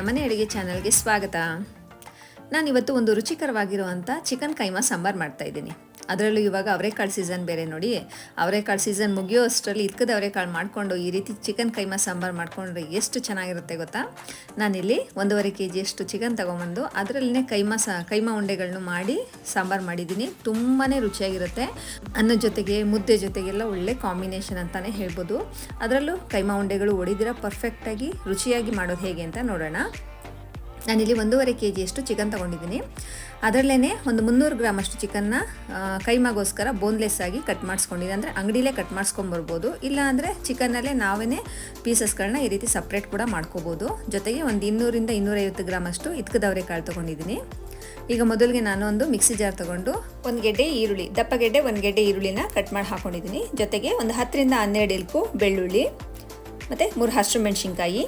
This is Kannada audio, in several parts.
ನಮ್ಮನೆ ಅಡುಗೆ ಚಾನಲ್ಗೆ ಸ್ವಾಗತ. ನಾನಿವತ್ತು ಒಂದು ರುಚಿಕರವಾಗಿರುವಂಥ ಚಿಕನ್ ಕೈಮಾ ಸಾಂಬಾರು ಮಾಡ್ತಾ ಇದ್ದೀನಿ. ಅದರಲ್ಲೂ ಇವಾಗ ಅವರೆಕಾಳು ಸೀಸನ್ ಬೇರೆ ನೋಡಿ ಅವರೆಕಾಳು ಸೀಸನ್ ಮುಗಿಯೋ ಅಷ್ಟರಲ್ಲಿ ಇದ್ಕದ ಅವರೆಕಾಳು ಮಾಡಿಕೊಂಡು ಈ ರೀತಿ ಚಿಕನ್ ಕೈಮಾ ಸಾಂಬಾರು ಮಾಡಿಕೊಂಡ್ರೆ ಎಷ್ಟು ಚೆನ್ನಾಗಿರುತ್ತೆ ಗೊತ್ತಾ? ನಾನಿಲ್ಲಿ ಒಂದೂವರೆ ಕೆ ಜಿಯಷ್ಟು ಚಿಕನ್ ತೊಗೊಂಬಂದು ಅದರಲ್ಲೇ ಕೈಮಾ ಸಾ, ಕೈಮಾ ಉಂಡೆಗಳನ್ನು ಮಾಡಿ ಸಾಂಬಾರು ಮಾಡಿದ್ದೀನಿ. ತುಂಬಾ ರುಚಿಯಾಗಿರುತ್ತೆ. ಅನ್ನದ ಜೊತೆಗೆ, ಮುದ್ದೆ ಜೊತೆಗೆಲ್ಲ ಒಳ್ಳೆ ಕಾಂಬಿನೇಷನ್ ಅಂತಲೇ ಹೇಳ್ಬೋದು. ಅದರಲ್ಲೂ ಕೈಮಾ ಉಂಡೆಗಳು ಒಡಿದಿರ ಪರ್ಫೆಕ್ಟಾಗಿ ರುಚಿಯಾಗಿ ಮಾಡೋದು ಹೇಗೆ ಅಂತ ನೋಡೋಣ. ನಾನಿಲ್ಲಿ ಒಂದೂವರೆ ಕೆ ಜಿಯಷ್ಟು ಚಿಕನ್ ತೊಗೊಂಡಿದ್ದೀನಿ. ಅದರಲ್ಲೇ ಒಂದು ಮುನ್ನೂರು ಗ್ರಾಮಷ್ಟು ಚಿಕನ್ನ ಕೈಮಾಗೋಸ್ಕರ ಬೋನ್ಲೆಸ್ ಆಗಿ ಕಟ್ ಮಾಡಿಸ್ಕೊಂಡಿದ್ದೆ ಅಂದರೆ ಅಂಗಡಿಲೇ ಕಟ್ ಮಾಡಿಸ್ಕೊಂಬರ್ಬೋದು. ಇಲ್ಲ ಅಂದರೆ ಚಿಕನ್ನಲ್ಲೇ ನಾವೇ ಪೀಸಸ್ಗಳನ್ನ ಈ ರೀತಿ ಸಪ್ರೇಟ್ ಕೂಡ ಮಾಡ್ಕೋಬೋದು. ಜೊತೆಗೆ ಒಂದು ಇನ್ನೂರಿಂದ ಇನ್ನೂರೈವತ್ತು ಗ್ರಾಮಷ್ಟು ಇತ್ಕದವರೆ ಕಾಳು ತೊಗೊಂಡಿದ್ದೀನಿ. ಈಗ ಮೊದಲಿಗೆ ನಾನು ಒಂದು ಮಿಕ್ಸಿ ಜಾರ್ ತೊಗೊಂಡು ಒಂದು ಗೆಡ್ಡೆ ಈರುಳ್ಳಿ, ದಪ್ಪ ಗೆಡ್ಡೆ ಒಂದು ಗೆಡ್ಡೆ ಈರುಳ್ಳಿನ ಕಟ್ ಮಾಡಿ ಹಾಕ್ಕೊಂಡಿದ್ದೀನಿ ಜೊತೆಗೆ ಒಂದು ಹತ್ತರಿಂದ ಹನ್ನೆರಡು ಇಲ್ಕು ಬೆಳ್ಳುಳ್ಳಿ, ಮತ್ತು ಮೂರು ಹಸಿರು ಮೆಣಸಿನ್ಕಾಯಿ,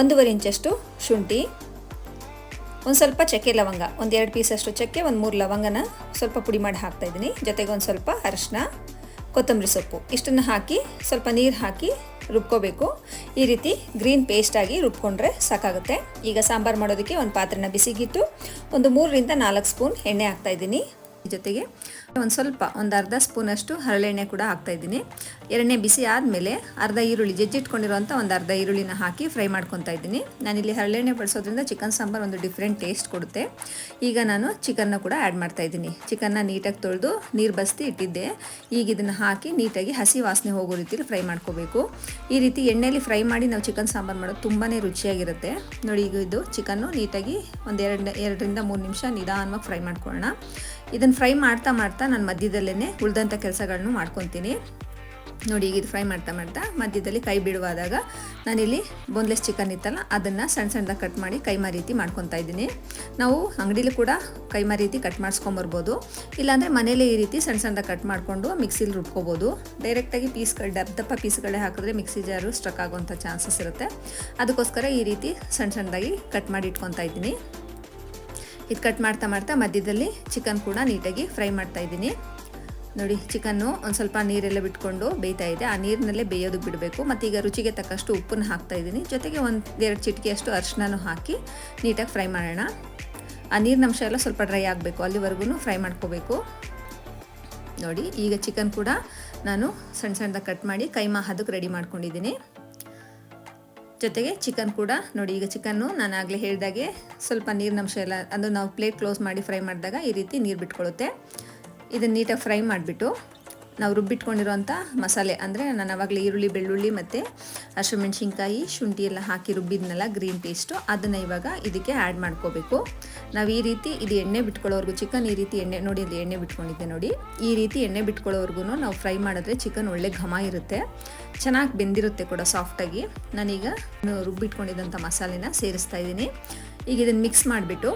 ಒಂದೂವರೆ ಇಂಚಷ್ಟು ಶುಂಠಿ ಒಂದು ಸ್ವಲ್ಪ ಚಕ್ಕೆ ಲವಂಗ, ಒಂದು ಎರಡು ಪೀಸಷ್ಟು ಚಕ್ಕೆ, ಒಂದು ಮೂರು ಲವಂಗನ ಸ್ವಲ್ಪ ಪುಡಿ ಮಾಡಿ ಹಾಕ್ತಾಯಿದ್ದೀನಿ ಜೊತೆಗೆ ಒಂದು ಸ್ವಲ್ಪ ಅರಶಿನ ಕೊತ್ತಂಬರಿ ಸೊಪ್ಪು. ಇಷ್ಟನ್ನು ಹಾಕಿ, ಸ್ವಲ್ಪ ನೀರು ಹಾಕಿ ರುಬ್ಕೋಬೇಕು. ಈ ರೀತಿ ಗ್ರೀನ್ ಪೇಸ್ಟಾಗಿ ರುಬ್ಕೊಂಡ್ರೆ ಸಾಕಾಗುತ್ತೆ. ಈಗ ಸಾಂಬಾರು ಮಾಡೋದಕ್ಕೆ ಒಂದು ಪಾತ್ರೆನ ಬಿಸಿಗಿಟ್ಟು, ಒಂದು ಮೂರರಿಂದ ನಾಲ್ಕು ಸ್ಪೂನ್ ಎಣ್ಣೆ ಹಾಕ್ತಾಯಿದ್ದೀನಿ ಜೊತೆಗೆ ಒಂದು ಸ್ವಲ್ಪ ಒಂದು ಅರ್ಧ ಸ್ಪೂನಷ್ಟು ಹರಳೆಣ್ಣೆ ಕೂಡ ಹಾಕ್ತಾಯಿದ್ದೀನಿ ಎರಡನೇ ಬಿಸಿ ಆದಮೇಲೆ ಅರ್ಧ ಈರುಳ್ಳಿ ಜಜ್ಜಿಟ್ಕೊಂಡಿರೋಂಥ ಒಂದು ಅರ್ಧ ಈರುಳ್ಳಿನ ಹಾಕಿ ಫ್ರೈ ಮಾಡ್ಕೊತಾ ಇದ್ದೀನಿ. ನಾನಿಲ್ಲಿ ಹರಳೆಣ್ಣೆ ಬಳಸೋದ್ರಿಂದ ಚಿಕನ್ ಸಾಂಬಾರು ಒಂದು ಡಿಫ್ರೆಂಟ್ ಟೇಸ್ಟ್ ಕೊಡುತ್ತೆ. ಈಗ ನಾನು ಚಿಕನ್ನ ಕೂಡ ಆ್ಯಡ್ ಮಾಡ್ತಾಯಿದ್ದೀನಿ ಚಿಕನ್ನ ನೀಟಾಗಿ ತೊಳೆದು ನೀರು ಬಸ್ತಿ ಇಟ್ಟಿದ್ದೆ. ಈಗ ಇದನ್ನು ಹಾಕಿ ನೀಟಾಗಿ ಹಸಿ ವಾಸನೆ ಹೋಗೋ ರೀತಿಯಲ್ಲಿ ಫ್ರೈ ಮಾಡ್ಕೋಬೇಕು. ಈ ರೀತಿ ಎಣ್ಣೆಯಲ್ಲಿ ಫ್ರೈ ಮಾಡಿ ನಾವು ಚಿಕನ್ ಸಾಂಬಾರು ಮಾಡೋದು ತುಂಬಾ ರುಚಿಯಾಗಿರುತ್ತೆ. ನೋಡಿ ಈಗ ಇದು ಚಿಕನ್ನು ನೀಟಾಗಿ ಒಂದು ಎರಡು ಎರಡರಿಂದ ಮೂರು ನಿಮಿಷ ನಿಧಾನವಾಗಿ ಫ್ರೈ ಮಾಡ್ಕೊಳ್ಳೋಣ. ಇದನ್ನು ಫ್ರೈ ಮಾಡ್ತಾ ಮಾಡ್ತಾ ನಾನು ಮಧ್ಯದಲ್ಲೇ ಉಳಿದಂಥ ಕೆಲಸಗಳನ್ನು ಮಾಡ್ಕೊತೀನಿ. ನೋಡಿ, ಈಗ ಇದು ಫ್ರೈ ಮಾಡ್ತಾ ಮಾಡ್ತಾ ಮಧ್ಯದಲ್ಲಿ ಕೈ ಬಿಡುವಾದಾಗ ನಾನಿಲ್ಲಿ ಬೋನ್ಲೆಸ್ ಚಿಕನ್ ಇತ್ತಲ್ಲ, ಅದನ್ನು ಸಣ್ಣ ಸಣ್ಣದಾಗಿ ಕಟ್ ಮಾಡಿ ಕೈಮಾ ರೀತಿ ಮಾಡ್ಕೊತಾ ಇದ್ದೀನಿ. ನಾವು ಅಂಗಡಿಲಿ ಕೂಡ ಕೈಮಾ ರೀತಿ ಕಟ್ ಮಾಡಿಸ್ಕೊಂಬರ್ಬೋದು. ಇಲ್ಲಾಂದರೆ ಮನೇಲೇ ಈ ರೀತಿ ಸಣ್ಣ ಸಣ್ಣದಾಗ ಕಟ್ ಮಾಡಿಕೊಂಡು ಮಿಕ್ಸಿಲಿ ರುಬ್ಕೋಬೋದು. ಡೈರೆಕ್ಟಾಗಿ ಪೀಸ್ಗಳು ದಪ್ಪ ದಪ್ಪ ಪೀಸ್ಗಳೇ ಹಾಕಿದ್ರೆ ಮಿಕ್ಸಿ ಜಾರು ಸ್ಟ್ರಕ್ ಆಗುವಂಥ ಚಾನ್ಸಸ್ ಇರುತ್ತೆ. ಅದಕ್ಕೋಸ್ಕರ ಈ ರೀತಿ ಸಣ್ಣ ಸಣ್ಣದಾಗಿ ಕಟ್ ಮಾಡಿ ಇಟ್ಕೊತಾ ಇದ್ದೀನಿ. ಇದು ಕಟ್ ಮಾಡ್ತಾ ಮಾಡ್ತಾ ಮಧ್ಯದಲ್ಲಿ ಚಿಕನ್ ಕೂಡ ನೀಟಾಗಿ ಫ್ರೈ ಮಾಡ್ತಾ ಇದ್ದೀನಿ. ನೋಡಿ, ಚಿಕನ್ನು ಒಂದು ಸ್ವಲ್ಪ ನೀರೆಲ್ಲ ಬಿಟ್ಕೊಂಡು ಬೇಯ್ತಾ ಇದೆ. ಆ ನೀರಿನಲ್ಲೇ ಬೇಯೋದಕ್ಕೆ ಬಿಡಬೇಕು. ಮತ್ತು ಈಗ ರುಚಿಗೆ ತಕ್ಕಷ್ಟು ಉಪ್ಪನ್ನು ಹಾಕ್ತಾ ಇದ್ದೀನಿ. ಜೊತೆಗೆ ಒಂದು ಎರಡು ಚಿಟಿಕೆಯಷ್ಟು ಅರಿಶಿನೂ ಹಾಕಿ ನೀಟಾಗಿ ಫ್ರೈ ಮಾಡೋಣ. ಆ ನೀರಿನ ಅಂಶ ಎಲ್ಲ ಸ್ವಲ್ಪ ಡ್ರೈ ಆಗಬೇಕು. ಅಲ್ಲಿವರೆಗೂ ಫ್ರೈ ಮಾಡ್ಕೋಬೇಕು. ನೋಡಿ, ಈಗ ಚಿಕನ್ ಕೂಡ ನಾನು ಸಣ್ಣ ಸಣ್ಣದಾಗಿ ಕಟ್ ಮಾಡಿ ಕೈಮಾ ಹದಕ್ಕೆ ರೆಡಿ ಮಾಡ್ಕೊಂಡಿದ್ದೀನಿ. ಜೊತೆಗೆ ಚಿಕನ್ ಕೂಡ ನೋಡಿ, ಈಗ ಚಿಕನ್ನು ನಾನು ಆಗಲೇ ಹೇಳಿದಾಗೆ ಸ್ವಲ್ಪ ನೀರಿನಂಶ ಎಲ್ಲ ಅದು ನಾವು ಪ್ಲೇಟ್ ಕ್ಲೋಸ್ ಮಾಡಿ ಫ್ರೈ ಮಾಡಿದಾಗ ಈ ರೀತಿ ನೀರು ಬಿಟ್ಕೊಳ್ಳುತ್ತೆ. ಇದನ್ನು ನೀಟಾಗಿ ಫ್ರೈ ಮಾಡಿಬಿಟ್ಟು ನಾವು ರುಬ್ಬಿಟ್ಕೊಂಡಿರೋಂಥ ಮಸಾಲೆ ಅಂದರೆ ನಾನು ಆವಾಗಲೇ ಈರುಳ್ಳಿ, ಬೆಳ್ಳುಳ್ಳಿ ಮತ್ತು ಹಸಿಮೆಣ್ಸಿನ್ಕಾಯಿ, ಶುಂಠಿ ಎಲ್ಲ ಹಾಕಿ ರುಬ್ಬಿದ್ನಲ್ಲ ಗ್ರೀನ್ ಟೇಸ್ಟು, ಅದನ್ನು ಇವಾಗ ಇದಕ್ಕೆ ಆ್ಯಡ್ ಮಾಡ್ಕೋಬೇಕು. ನಾವು ಈ ರೀತಿ ಇದು ಎಣ್ಣೆ ಬಿಟ್ಕೊಳ್ಳೋವರೆಗೂ, ಚಿಕನ್ ಈ ರೀತಿ ಎಣ್ಣೆ, ನೋಡಿ ಅಲ್ಲಿ ಎಣ್ಣೆ ಬಿಟ್ಕೊಂಡಿದ್ದೆ ನೋಡಿ. ಈ ರೀತಿ ಎಣ್ಣೆ ಬಿಟ್ಕೊಳ್ಳೋವರೆಗೂ ನಾವು ಫ್ರೈ ಮಾಡಿದ್ರೆ ಚಿಕನ್ ಒಳ್ಳೆ ಘಮ ಇರುತ್ತೆ. ಚೆನ್ನಾಗಿ ಬೆಂದಿರುತ್ತೆ ಕೂಡ ಸಾಫ್ಟಾಗಿ ನಾನೀಗ ರುಬ್ಬಿಟ್ಕೊಂಡಿದ್ದಂಥ ಮಸಾಲೆನ ಸೇರಿಸ್ತಾ ಇದ್ದೀನಿ. ಈಗ ಇದನ್ನು ಮಿಕ್ಸ್ ಮಾಡಿಬಿಟ್ಟು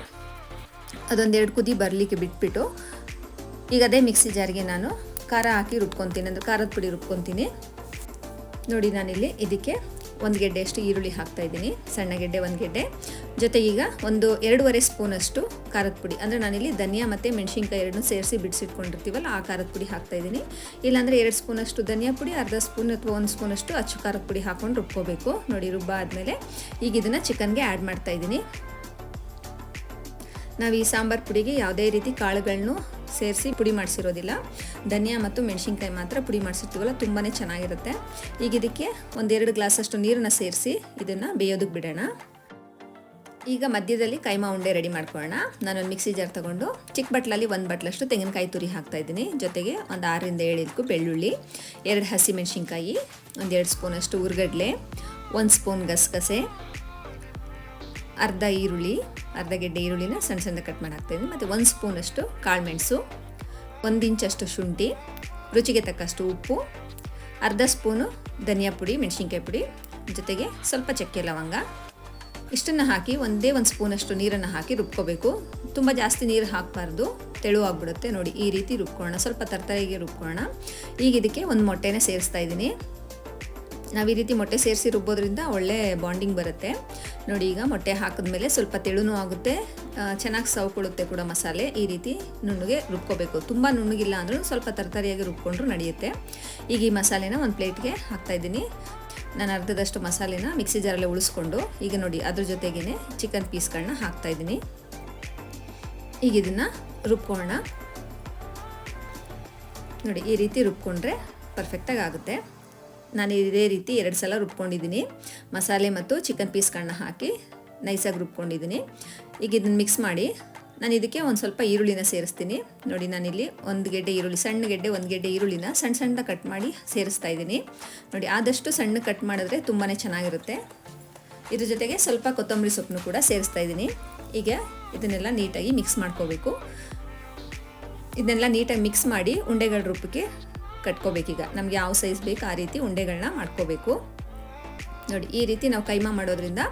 ಅದೊಂದೆರಡು ಕುದಿ ಬರಲಿಕ್ಕೆ ಬಿಟ್ಬಿಟ್ಟು ಈಗ ಅದೇ ಮಿಕ್ಸಿ ಜಾರಿಗೆ ನಾನು ಖಾರ ಹಾಕಿ ರುಬ್ಕೊತೀನಿ, ಅಂದರೆ ಖಾರದ ಪುಡಿ ರುಬ್ಕೊತೀನಿ. ನೋಡಿ ನಾನಿಲ್ಲಿ ಇದಕ್ಕೆ ಒಂದು ಗೆಡ್ಡೆಯಷ್ಟು ಈರುಳ್ಳಿ ಹಾಕ್ತಾ ಇದ್ದೀನಿ, ಸಣ್ಣ ಗೆಡ್ಡೆ ಒಂದು ಗೆಡ್ಡೆ. ಜೊತೆಗೀಗ ಒಂದು ಎರಡೂವರೆ ಸ್ಪೂನಷ್ಟು ಖಾರದ ಪುಡಿ, ಅಂದರೆ ನಾನಿಲ್ಲಿ ಧನಿಯಾ ಮತ್ತು ಮೆಣಸಿನ್ಕಾಯಿ ಎರಡನ್ನೂ ಸೇರಿಸಿ ಬಿಡಿಸಿಟ್ಕೊಂಡಿರ್ತೀವಲ್ಲ ಆ ಖಾರದ ಪುಡಿ ಹಾಕ್ತಾ ಇದ್ದೀನಿ. ಇಲ್ಲಾಂದರೆ ಎರಡು ಸ್ಪೂನಷ್ಟು ಧನಿಯಾ ಪುಡಿ, ಅರ್ಧ ಸ್ಪೂನ್ ಅಥವಾ ಒಂದು ಸ್ಪೂನಷ್ಟು ಅಚ್ಚು ಖಾರದ ಪುಡಿ ಹಾಕ್ಕೊಂಡು ರುಬ್ಕೋಬೇಕು. ನೋಡಿ ರುಬ್ಬ ಆದಮೇಲೆ ಈಗ ಇದನ್ನು ಚಿಕನ್ಗೆ ಆ್ಯಡ್ ಮಾಡ್ತಾ ಇದ್ದೀನಿ. ನಾವು ಈ ಸಾಂಬಾರು ಪುಡಿಗೆ ಯಾವುದೇ ರೀತಿ ಕಾಳುಗಳನ್ನು ಸೇರಿಸಿ ಪುಡಿ ಮಾಡಿಸಿರೋದಿಲ್ಲ. ಧನಿಯಾ ಮತ್ತು ಮೆಣಸಿನ್ಕಾಯಿ ಮಾತ್ರ ಪುಡಿ ಮಾಡಿಸಿರ್ತೀವಲ್ಲ ತುಂಬಾ ಚೆನ್ನಾಗಿರುತ್ತೆ. ಈಗ ಇದಕ್ಕೆ ಒಂದೆರಡು ಗ್ಲಾಸಷ್ಟು ನೀರನ್ನು ಸೇರಿಸಿ ಇದನ್ನು ಬೇಯೋದಕ್ಕೆ ಬಿಡೋಣ. ಈಗ ಮಧ್ಯದಲ್ಲಿ ಕೈಮಾ ಉಂಡೆ ರೆಡಿ ಮಾಡ್ಕೊಳ್ಳೋಣ. ಒಂದು ಮಿಕ್ಸಿ ಜಾರ್ ತಗೊಂಡು ಚಿಕ್ಕ ಬಟ್ಲಲ್ಲಿ ಒಂದು ಬಟ್ಲಷ್ಟು ತೆಂಗಿನಕಾಯಿ ತುರಿ ಹಾಕ್ತಾ ಇದ್ದೀನಿ ಜೊತೆಗೆ ಒಂದು ಆರರಿಂದ ಏಳು ಇಲ್ಕು ಬೆಳ್ಳುಳ್ಳಿ, ಎರಡು ಹಸಿ ಮೆಣಸಿನ್ಕಾಯಿ ಒಂದೆರಡು ಸ್ಪೂನಷ್ಟು ಉರ್ಗಡ್ಲೆ, ಒಂದು ಸ್ಪೂನ್ ಗಸಗಸೆ ಅರ್ಧ ಈರುಳ್ಳಿ, ಅರ್ಧ ಗೆಡ್ಡೆ ಈರುಳ್ಳಿನ ಸಣ್ಣ ಸಣ್ಣ ಕಟ್ ಮಾಡಿ ಮತ್ತು ಒಂದು ಸ್ಪೂನಷ್ಟು ಕಾಳುಮೆಣಸು ಒಂದು ಇಂಚಷ್ಟು ಶುಂಠಿ, ರುಚಿಗೆ ತಕ್ಕಷ್ಟು ಉಪ್ಪು, ಅರ್ಧ ಸ್ಪೂನು ಧನಿಯಾ ಪುಡಿ, ಮೆಣಸಿನ್ಕಾಯಿ ಪುಡಿ, ಜೊತೆಗೆ ಸ್ವಲ್ಪ ಚಕ್ಕೆ ಲವಂಗ. ಇಷ್ಟನ್ನು ಹಾಕಿ ಒಂದೇ ಒಂದು ಸ್ಪೂನಷ್ಟು ನೀರನ್ನು ಹಾಕಿ ರುಬ್ಕೋಬೇಕು. ತುಂಬ ಜಾಸ್ತಿ ನೀರು ಹಾಕಬಾರ್ದು. ತೆಳುವಾಗ್ಬಿಡುತ್ತೆ ನೋಡಿ, ಈ ರೀತಿ ರುಬ್ಕೊಳ್ಳೋಣ. ಸ್ವಲ್ಪ ತರತರಿಗೆ ರುಬ್ಕೊಳ್ಳೋಣ. ಈಗ ಇದಕ್ಕೆ ಒಂದು ಮೊಟ್ಟೆನೇ ಸೇರಿಸ್ತಾ ಇದ್ದೀನಿ. ನಾವು ಈ ರೀತಿ ಮೊಟ್ಟೆ ಸೇರಿಸಿ ರುಬ್ಬೋದ್ರಿಂದ ಒಳ್ಳೆ ಬಾಂಡಿಂಗ್ ಬರುತ್ತೆ. ನೋಡಿ, ಈಗ ಮೊಟ್ಟೆ ಹಾಕಿದ್ಮೇಲೆ ಸ್ವಲ್ಪ ತೆಳುನೂ ಆಗುತ್ತೆ. ಚೆನ್ನಾಗಿ ಸವ್ಕೊಳ್ಳುತ್ತೆ ಕೂಡ ಮಸಾಲೆ. ಈ ರೀತಿ ನುಣ್ಣಗೆ ರುಬ್ಕೋಬೇಕು. ತುಂಬ ನುಣ್ಣಗಿಲ್ಲ ಅಂದ್ರೂ ಸ್ವಲ್ಪ ತರತರಿಯಾಗಿ ರುಬ್ಕೊಂಡ್ರು ನಡೆಯುತ್ತೆ. ಈಗ ಈ ಮಸಾಲೆನ ಒಂದು ಪ್ಲೇಟ್ಗೆ ಹಾಕ್ತಾಯಿದ್ದೀನಿ ನಾನು ಅರ್ಧದಷ್ಟು ಮಸಾಲೆನ ಮಿಕ್ಸಿ ಜಾರಲ್ಲೇ ಉಳಿಸ್ಕೊಂಡು, ಈಗ ನೋಡಿ, ಅದ್ರ ಜೊತೆಗೇ ಚಿಕನ್ ಪೀಸ್ಗಳನ್ನ ಹಾಕ್ತಾಯಿದ್ದೀನಿ ಈಗ ಇದನ್ನು ರುಬ್ಕೊಳ್ಳೋಣ. ನೋಡಿ, ಈ ರೀತಿ ರುಬ್ಕೊಂಡ್ರೆ ಪರ್ಫೆಕ್ಟಾಗಿ ಆಗುತ್ತೆ. ನಾನು ಇದೇ ರೀತಿ ಎರಡು ಸಲ ರುಬ್ಕೊಂಡಿದ್ದೀನಿ. ಮಸಾಲೆ ಮತ್ತು ಚಿಕನ್ ಪೀಸ್ಗಳನ್ನ ಹಾಕಿ ನೈಸಾಗಿ ರುಬ್ಕೊಂಡಿದ್ದೀನಿ. ಈಗ ಇದನ್ನು ಮಿಕ್ಸ್ ಮಾಡಿ ನಾನು ಇದಕ್ಕೆ ಒಂದು ಸ್ವಲ್ಪ ಈರುಳ್ಳಿನ ಸೇರಿಸ್ತೀನಿ. ನೋಡಿ, ನಾನಿಲ್ಲಿ ಒಂದು ಗೆಡ್ಡೆ ಈರುಳ್ಳಿ, ಸಣ್ಣ ಗೆಡ್ಡೆ, ಒಂದು ಗೆಡ್ಡೆ ಈರುಳ್ಳಿನ ಸಣ್ಣ ಸಣ್ಣ ಕಟ್ ಮಾಡಿ ಸೇರಿಸ್ತಾ ಇದ್ದೀನಿ. ನೋಡಿ, ಆದಷ್ಟು ಸಣ್ಣ ಕಟ್ ಮಾಡಿದ್ರೆ ತುಂಬಾ ಚೆನ್ನಾಗಿರುತ್ತೆ. ಇದ್ರ ಜೊತೆಗೆ ಸ್ವಲ್ಪ ಕೊತ್ತಂಬರಿ ಸೊಪ್ಪನ್ನು ಕೂಡ ಸೇರಿಸ್ತಾ ಇದ್ದೀನಿ. ಈಗ ಇದನ್ನೆಲ್ಲ ನೀಟಾಗಿ ಮಿಕ್ಸ್ ಮಾಡ್ಕೋಬೇಕು. ಇದನ್ನೆಲ್ಲ ನೀಟಾಗಿ ಮಿಕ್ಸ್ ಮಾಡಿ ಉಂಡೆಗಳ ರೂಪಕ್ಕೆ ಕಟ್ಕೋಬೇಕೀಗ. ನಮ್ಗೆ ಯಾವ ಸೈಜ್ ಬೇಕು ಆ ರೀತಿ ಉಂಡೆಗಳನ್ನ ಮಾಡ್ಕೋಬೇಕು. ನೋಡಿ, ಈ ರೀತಿ ನಾವು ಕೈಮಾ ಮಾಡೋದ್ರಿಂದ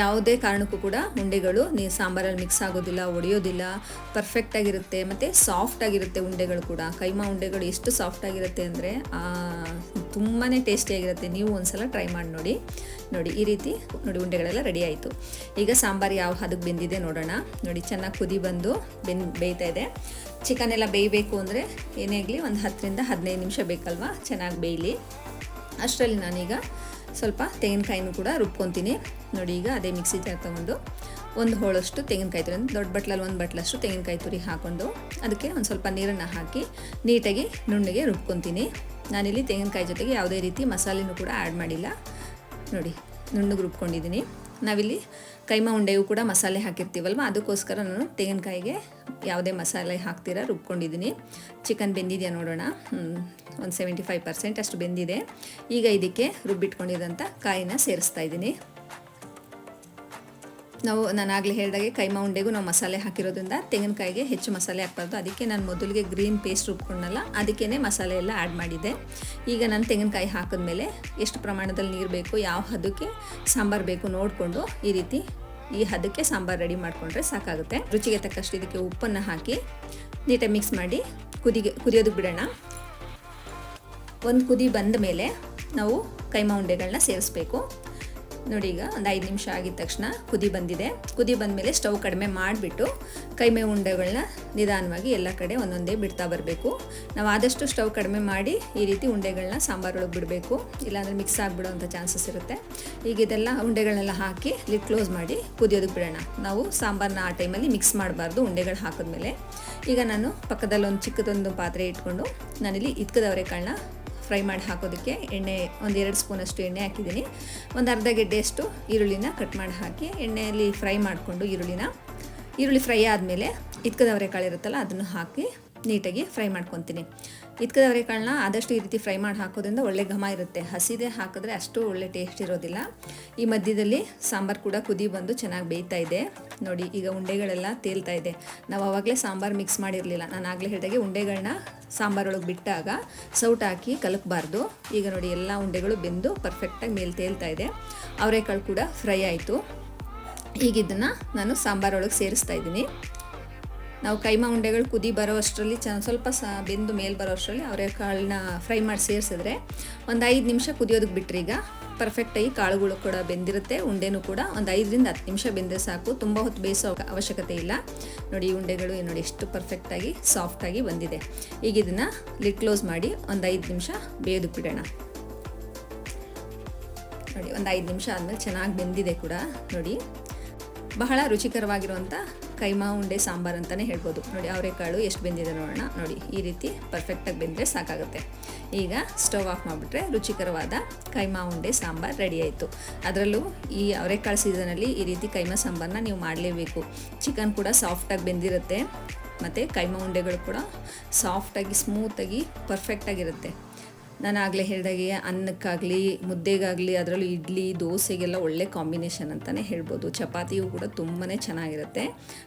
ಯಾವುದೇ ಕಾರಣಕ್ಕೂ ಕೂಡ ಉಂಡೆಗಳು ನೀವು ಸಾಂಬಾರಲ್ಲಿ ಮಿಕ್ಸ್ ಆಗೋದಿಲ್ಲ, ಒಡೆಯೋದಿಲ್ಲ ಪರ್ಫೆಕ್ಟಾಗಿರುತ್ತೆ ಮತ್ತು ಸಾಫ್ಟಾಗಿರುತ್ತೆ ಉಂಡೆಗಳು ಕೂಡ. ಕೈಮಾ ಉಂಡೆಗಳು ಎಷ್ಟು ಸಾಫ್ಟಾಗಿರುತ್ತೆ ಅಂದರೆ ತುಂಬಾ ಟೇಸ್ಟಿಯಾಗಿರುತ್ತೆ ನೀವು ಒಂದ್ಸಲ ಟ್ರೈ ಮಾಡಿ ನೋಡಿ. ನೋಡಿ, ಈ ರೀತಿ ನೋಡಿ ಉಂಡೆಗಳೆಲ್ಲ ರೆಡಿ ಆಯಿತು. ಈಗ ಸಾಂಬಾರು ಯಾವ ಹದಕ್ಕೆ ಬೆಂದಿದೆ ನೋಡೋಣ. ನೋಡಿ, ಚೆನ್ನಾಗಿ ಕುದಿ ಬಂದು ಬೆನ್, ಬೇಯ್ತಾ ಇದೆ. ಚಿಕನ್ ಎಲ್ಲ ಬೇಯಬೇಕು ಅಂದರೆ ಏನೇ ಆಗಲಿ ಒಂದು ಹತ್ತರಿಂದ ಹದಿನೈದು ನಿಮಿಷ ಬೇಕಲ್ವಾ? ಚೆನ್ನಾಗಿ ಬೇಯಲಿ. ಅಷ್ಟರಲ್ಲಿ ನಾನೀಗ ಸ್ವಲ್ಪ ತೆಂಗಿನಕಾಯಿನೂ ಕೂಡ ರುಬ್ಕೊತೀನಿ. ನೋಡಿ, ಈಗ ಅದೇ ಮಿಕ್ಸಿ ಜಾರ್ ತೊಗೊಂಡು ಒಂದು ಹೋಳಷ್ಟು ತೆಂಗಿನಕಾಯಿ ತುರಿ ದೊಡ್ಡ ಬಟ್ಲಲ್ಲಿ ಒಂದು ಬಟ್ಲಷ್ಟು ತೆಂಗಿನಕಾಯಿ ತುರಿ ಹಾಕ್ಕೊಂಡು ಅದಕ್ಕೆ ಒಂದು ಸ್ವಲ್ಪ ನೀರನ್ನು ಹಾಕಿ ನೀಟಾಗಿ ನುಣ್ಣಗೆ ರುಬ್ಕೊತೀನಿ. ನಾನಿಲ್ಲಿ ತೆಂಗಿನಕಾಯಿ ಜೊತೆಗೆ ಯಾವುದೇ ರೀತಿ ಮಸಾಲೆನೂ ಕೂಡ ಆ್ಯಡ್ ಮಾಡಿಲ್ಲ. ನೋಡಿ, ನುಣ್ಣಗೆ ರುಬ್ಕೊಂಡಿದ್ದೀನಿ. ನಾವಿಲ್ಲಿ ಕೈಮಾ ಉಂಡೆಯೂ ಕೂಡ ಮಸಾಲೆ ಹಾಕಿರ್ತೀವಲ್ವ, ಅದಕ್ಕೋಸ್ಕರ ನಾನು ತೆಂಗಿನಕಾಯಿಗೆ ಯಾವುದೇ ಮಸಾಲೆ ಹಾಕ್ತೀರ ರುಬ್ಕೊಂಡಿದ್ದೀನಿ. ಚಿಕನ್ ಬೆಂದಿದೆಯಾ ನೋಡೋಣ. ಒಂದು ಸೆವೆಂಟಿ ಫೈವ್ ಪರ್ಸೆಂಟ್ ಅಷ್ಟು ಬೆಂದಿದೆ. ಈಗ ಇದಕ್ಕೆ ರುಬ್ಬಿಟ್ಕೊಂಡಿದ್ದಂಥ ಕಾಯಿನ ಸೇರಿಸ್ತಾ ಇದ್ದೀನಿ. ನಾವು ನಾನು ಆಗಲೇ ಹೇಳಿದಾಗೆ ಕೈಮಾ ಉಂಡೆಗೂ ನಾವು ಮಸಾಲೆ ಹಾಕಿರೋದ್ರಿಂದ ತೆಂಗಿನಕಾಯಿಗೆ ಹೆಚ್ಚು ಮಸಾಲೆ ಹಾಕ್ಬಾರ್ದು. ಅದಕ್ಕೆ ನಾನು ಮೊದಲಿಗೆ ಗ್ರೀನ್ ಪೇಸ್ಟ್ ರುಬ್ಕೊಂಡಲ್ಲ ಅದಕ್ಕೇ ಮಸಾಲೆ ಎಲ್ಲ ಆ್ಯಡ್ ಮಾಡಿದ್ದೆ. ಈಗ ನಾನು ತೆಂಗಿನಕಾಯಿ ಹಾಕಿದ್ಮೇಲೆ ಎಷ್ಟು ಪ್ರಮಾಣದಲ್ಲಿ ನೀರು ಬೇಕು, ಯಾವ ಹದಕ್ಕೆ ಸಾಂಬಾರು ಬೇಕು ನೋಡಿಕೊಂಡು ಈ ರೀತಿ ಈ ಹದಕ್ಕೆ ಸಾಂಬಾರು ರೆಡಿ ಮಾಡಿಕೊಂಡ್ರೆ ಸಾಕಾಗುತ್ತೆ. ರುಚಿಗೆ ತಕ್ಕಷ್ಟು ಇದಕ್ಕೆ ಉಪ್ಪನ್ನು ಹಾಕಿ ನೀಟಾಗಿ ಮಿಕ್ಸ್ ಮಾಡಿ ಕುದಿಗೆ ಕುದಿಯೋದಕ್ಕೆ ಬಿಡೋಣ. ಒಂದು ಕುದಿ ಬಂದ ಮೇಲೆ ನಾವು ಕೈಮಾ ಉಂಡೆಗಳನ್ನ ಸೇರಿಸ್ಬೇಕು ನೋಡಿ ಈಗ ಒಂದು ಐದು ನಿಮಿಷ ಆಗಿದ ತಕ್ಷಣ ಕುದಿ ಬಂದಿದೆ. ಕುದಿ ಬಂದಮೇಲೆ ಸ್ಟವ್ ಕಡಿಮೆ ಮಾಡಿಬಿಟ್ಟು ಕೈಮೆ ಉಂಡೆಗಳನ್ನ ನಿಧಾನವಾಗಿ ಎಲ್ಲ ಕಡೆ ಒಂದೊಂದೇ ಬಿಡ್ತಾ ಬರಬೇಕು. ನಾವು ಆದಷ್ಟು ಸ್ಟವ್ ಕಡಿಮೆ ಮಾಡಿ ಈ ರೀತಿ ಉಂಡೆಗಳನ್ನ ಸಾಂಬಾರೊಳಗೆ ಬಿಡಬೇಕು. ಇಲ್ಲಾಂದರೆ ಮಿಕ್ಸ್ ಆಗಿಬಿಡೋವಂಥ ಚಾನ್ಸಸ್ ಇರುತ್ತೆ. ಈಗ ಇದೆಲ್ಲ ಉಂಡೆಗಳನ್ನೆಲ್ಲ ಹಾಕಿ ಲಿಡ್ ಕ್ಲೋಸ್ ಮಾಡಿ ಕುದಿಯೋದಕ್ಕೆ ಬಿಡೋಣ. ನಾವು ಸಾಂಬಾರನ್ನ ಆ ಟೈಮಲ್ಲಿ ಮಿಕ್ಸ್ ಮಾಡಬಾರ್ದು ಉಂಡೆಗಳು ಹಾಕಿದ್ಮೇಲೆ. ಈಗ ನಾನು ಪಕ್ಕದಲ್ಲಿ ಒಂದು ಚಿಕ್ಕದೊಂದು ಪಾತ್ರೆ ಇಟ್ಕೊಂಡು ನಾನಿಲ್ಲಿ ಇತ್ಕದವರೆಕಾಳನ್ನ ಫ್ರೈ ಮಾಡಿ ಹಾಕೋದಕ್ಕೆ ಎಣ್ಣೆ ಒಂದು ಎರಡು ಸ್ಪೂನಷ್ಟು ಎಣ್ಣೆ ಹಾಕಿದ್ದೀನಿ. ಒಂದು ಅರ್ಧ ಗೆಡ್ಡೆಯಷ್ಟು ಈರುಳ್ಳಿನ ಕಟ್ ಮಾಡಿ ಹಾಕಿ ಎಣ್ಣೆಯಲ್ಲಿ ಫ್ರೈ ಮಾಡಿಕೊಂಡು ಈರುಳ್ಳಿನ, ಈರುಳ್ಳಿ ಫ್ರೈ ಆದಮೇಲೆ ಇತ್ಕದವರೆ ಅವರೆಕಾಳು ಇರುತ್ತಲ್ಲ ಅದನ್ನು ಹಾಕಿ ನೀಟಾಗಿ ಫ್ರೈ ಮಾಡ್ಕೊತೀನಿ. ಇತ್ಕದ ಅವರೆಕಾಳನ್ನ ಆದಷ್ಟು ಈ ರೀತಿ ಫ್ರೈ ಮಾಡಿ ಹಾಕೋದ್ರಿಂದ ಒಳ್ಳೆ ಘಮ ಇರುತ್ತೆ. ಹಸಿದೆ ಹಾಕಿದ್ರೆ ಅಷ್ಟು ಒಳ್ಳೆ ಟೇಸ್ಟ್ ಇರೋದಿಲ್ಲ. ಈ ಮಧ್ಯದಲ್ಲಿ ಸಾಂಬಾರು ಕೂಡ ಕುದಿ ಬಂದು ಚೆನ್ನಾಗಿ ಬೇಯ್ತಾ ಇದೆ. ನೋಡಿ, ಈಗ ಉಂಡೆಗಳೆಲ್ಲ ತೇಲ್ತಾ ಇದೆ. ನಾವು ಆವಾಗಲೇ ಸಾಂಬಾರು ಮಿಕ್ಸ್ ಮಾಡಿರಲಿಲ್ಲ. ನಾನು ಆಗಲೇ ಹೇಳಿದಾಗೆ ಉಂಡೆಗಳನ್ನ ಸಾಂಬಾರೊಳಗೆ ಬಿಟ್ಟಾಗ ಸೌಟ್ ಹಾಕಿ ಕಲಕಬಾರ್ದು. ಈಗ ನೋಡಿ, ಎಲ್ಲ ಉಂಡೆಗಳು ಬೆಂದು ಪರ್ಫೆಕ್ಟಾಗಿ ಮೇಲೆ ತೇಲ್ತಾ ಇದೆ. ಅವರೆಕಾಳು ಕೂಡ ಫ್ರೈ ಆಯಿತು. ಈಗಿದ್ದನ್ನು ನಾನು ಸಾಂಬಾರೊಳಗೆ ಸೇರಿಸ್ತಾ ಇದ್ದೀನಿ. ನಾವು ಕೈಮಾ ಉಂಡೆಗಳು ಕುದಿ ಬರೋ ಅಷ್ಟರಲ್ಲಿ ಚ, ಸ್ವಲ್ಪ ಸ, ಬೆಂದು ಮೇಲೆ ಬರೋ ಅಷ್ಟರಲ್ಲಿ ಅವರೆಕಾಳನ್ನ ಫ್ರೈ ಮಾಡಿ ಸೇರಿಸಿದ್ರೆ ಒಂದು ಐದು ನಿಮಿಷ ಕುದಿಯೋದಕ್ಕೆ ಬಿಟ್ಟರೆ ಈಗ. ಪರ್ಫೆಕ್ಟಾಗಿ ಕಾಳುಗಳು ಕೂಡ ಬೆಂದಿರುತ್ತೆ, ಉಂಡೆನೂ ಕೂಡ ಒಂದು ಐದರಿಂದ ಹತ್ತು ನಿಮಿಷ ಬೆಂದರೆ ಸಾಕು. ತುಂಬ ಹೊತ್ತು ಬೇಯಿಸೋ ಅವಶ್ಯಕತೆ ಇಲ್ಲ. ನೋಡಿ ಈ ಉಂಡೆಗಳು ನೋಡಿ ಎಷ್ಟು ಪರ್ಫೆಕ್ಟಾಗಿ ಸಾಫ್ಟಾಗಿ ಬಂದಿದೆ. ಈಗ ಇದನ್ನು ಲಿಡ್ ಕ್ಲೋಸ್ ಮಾಡಿ ಒಂದು ಐದು ನಿಮಿಷ ಬೇಯೋದಕ್ಕೆ ಬಿಡೋಣ. ನೋಡಿ ಒಂದು ಐದು ನಿಮಿಷ ಆದಮೇಲೆ ಚೆನ್ನಾಗಿ ಬೆಂದಿದೆ ಕೂಡ. ನೋಡಿ ಬಹಳ ರುಚಿಕರವಾಗಿರುವಂಥ ಕೈಮಾ ಉಂಡೆ ಸಾಂಬಾರು ಅಂತಲೇ ಹೇಳ್ಬೋದು. ನೋಡಿ, ಅವರೆಕಾಳು ಎಷ್ಟು ಬೆಂದಿದೆ ನೋಡೋಣ. ನೋಡಿ, ಈ ರೀತಿ ಪರ್ಫೆಕ್ಟಾಗಿ ಬೆಂದರೆ ಸಾಕಾಗುತ್ತೆ. ಈಗ ಸ್ಟವ್ ಆಫ್ ಮಾಡಿಬಿಟ್ರೆ ರುಚಿಕರವಾದ ಕೈಮಾ ಉಂಡೆ ಸಾಂಬಾರು ರೆಡಿ ಆಯಿತು. ಅದರಲ್ಲೂ ಈ ಅವರೆಕಾಳು ಸೀಸನಲ್ಲಿ ಈ ರೀತಿ ಕೈಮಾ ಸಾಂಬಾರನ್ನ ನೀವು ಮಾಡಲೇಬೇಕು. ಚಿಕನ್ ಕೂಡ ಸಾಫ್ಟಾಗಿ ಬೆಂದಿರುತ್ತೆ. ಮತ್ತು ಕೈಮಾ ಉಂಡೆಗಳು ಕೂಡ ಸಾಫ್ಟಾಗಿ ಸ್ಮೂತಾಗಿ ಪರ್ಫೆಕ್ಟಾಗಿರುತ್ತೆ ನಾನು ಆಗಲೇ ಹೇಳಿದಾಗೆ ಅನ್ನಕ್ಕಾಗಲಿ, ಮುದ್ದೆಗಾಗಲಿ, ಅದರಲ್ಲೂ ಇಡ್ಲಿ, ದೋಸೆಗೆಲ್ಲ ಒಳ್ಳೆ ಕಾಂಬಿನೇಷನ್ ಅಂತಲೇ ಹೇಳ್ಬೋದು. ಚಪಾತಿಯು ಕೂಡ ತುಂಬಾ ಚೆನ್ನಾಗಿರುತ್ತೆ.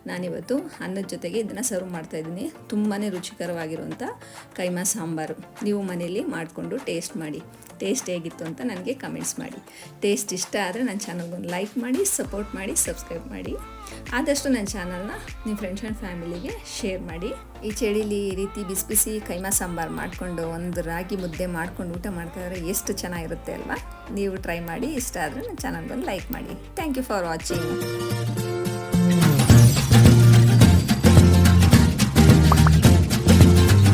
ನಾನಿವತ್ತು ಅನ್ನದ ಜೊತೆಗೆ ಇದನ್ನು ಸರ್ವ್ ಮಾಡ್ತಾಯಿದ್ದೀನಿ ತುಂಬಾ ರುಚಿಕರವಾಗಿರುವಂಥ ಕೈಮಾ ಸಾಂಬಾರು. ನೀವು ಮನೇಲಿ ಮಾಡಿಕೊಂಡು ಟೇಸ್ಟ್ ಮಾಡಿ. ಟೇಸ್ಟ್ ಹೇಗಿತ್ತು ಅಂತ ನನಗೆ ಕಮೆಂಟ್ಸ್ ಮಾಡಿ. ಟೇಸ್ಟ್ ಇಷ್ಟ ಆದರೆ ನನ್ನ ಚಾನಲ್ಗೊಂದು ಲೈಕ್ ಮಾಡಿ, ಸಪೋರ್ಟ್ ಮಾಡಿ, ಸಬ್ಸ್ಕ್ರೈಬ್ ಮಾಡಿ. ಆದಷ್ಟು ನನ್ನ ಚಾನಲ್ನ ನಿಮ್ಮ ಫ್ರೆಂಡ್ಸ್ ಆ್ಯಂಡ್ ಫ್ಯಾಮಿಲಿಗೆ ಶೇರ್ ಮಾಡಿ. ಈ ಚಳಿಲಿ ಈ ರೀತಿ ಬಿಸಿ ಬಿಸಿ ಕೈಮಾ ಸಾಂಬಾರು ಮಾಡಿಕೊಂಡು ಒಂದು ರಾಗಿ ಮುದ್ದೆ ಮಾಡ್ಕೊಂಡು ಊಟ ಮಾಡ್ತಾಯಿದ್ರೆ ಎಷ್ಟು ಚೆನ್ನಾಗಿರುತ್ತೆ ಅಲ್ವಾ? ನೀವು ಟ್ರೈ ಮಾಡಿ ಇಷ್ಟ ಆದರೆ ನನ್ನ ಚಾನಲ್ಗೊಂದು ಲೈಕ್ ಮಾಡಿ. Thank you for watching